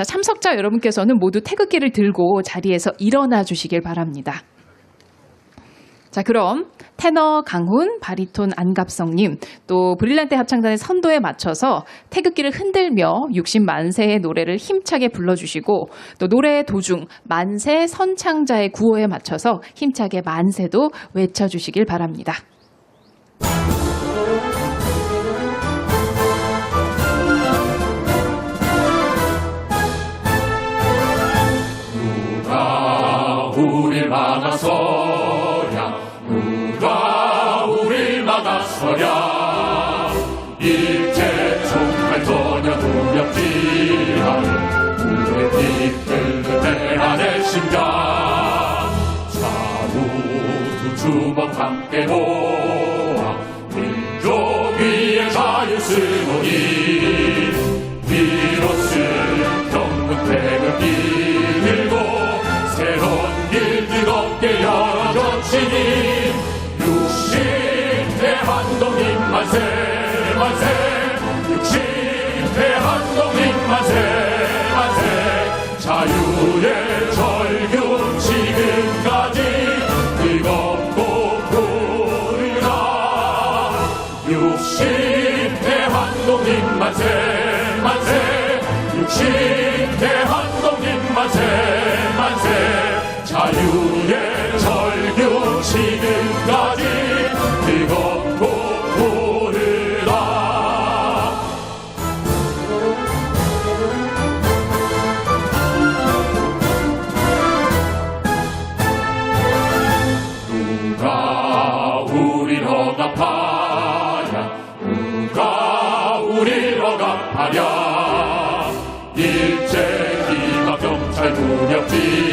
자, 참석자 여러분께서는 모두 태극기를 들고 자리에서 일어나 주시길 바랍니다. 자, 그럼 테너 강훈, 바리톤 안갑성님, 또 브릴란트 합창단의 선도에 맞춰서 태극기를 흔들며 60만세의 노래를 힘차게 불러주시고 또 노래 도중 만세 선창자의 구호에 맞춰서 힘차게 만세도 외쳐주시길 바랍니다. 막아서랴. 누가 우릴 막아서랴. 일제 총칼 전혀 두렵지 않은 우리 빛들는 대한의 심장 자우두 주먹 함께 모아 민족 위의 자유 쓰노니 비로소 태극기 들고 뜨겁게 열어젖히니 60대 한동인 만세 만세 60대 한동인 만세 만세 자유의 절규 지금까지 뜨겁고 부르다 60대 한동인 만세 만세 60대 한동인 만세 자유의 절규 지금까지 뜨겁고 부르다 누가 우릴 억압하랴 누가 우릴 억압하랴 일제 기가 경찰 두렵지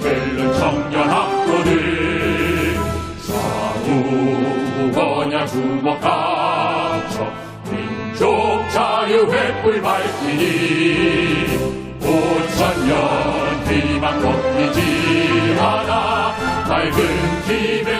끓는 청년 학도들 사구 번야 주먹 감춰 민족 자유 횃불 밝히니 오천년 희망 꺾이지 않아 밝은 기백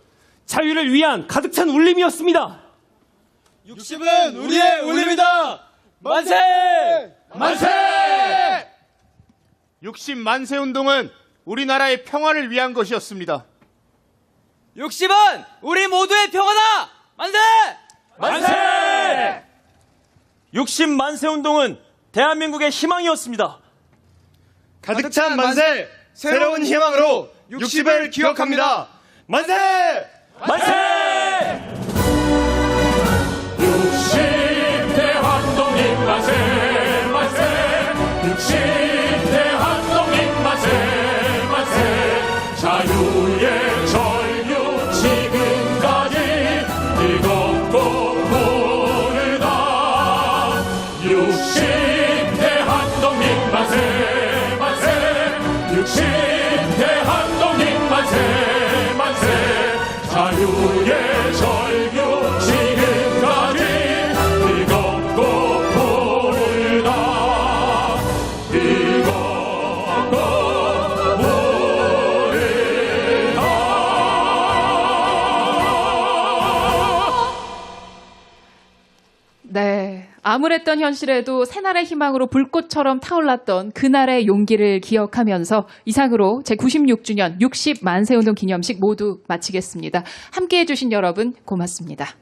자유를 위한 가득 찬 울림이었습니다. 60은 우리의 울림이다! 만세! 만세 60 만세 운동은 우리나라의 평화를 위한 것이었습니다. 60은 우리 모두의 평화다! 만세! 만세! 60 만세 운동은 대한민국의 희망이었습니다. 가득 찬 만세! 새로운 희망으로 60을 기억합니다. 만세! 만세! 60대 한동인 만세 만세 60 만세 암울했던 현실에도 새날의 희망으로 불꽃처럼 타올랐던 그날의 용기를 기억하면서 이상으로 제96주년 60만세 운동 기념식 모두 마치겠습니다. 함께 해주신 여러분 고맙습니다.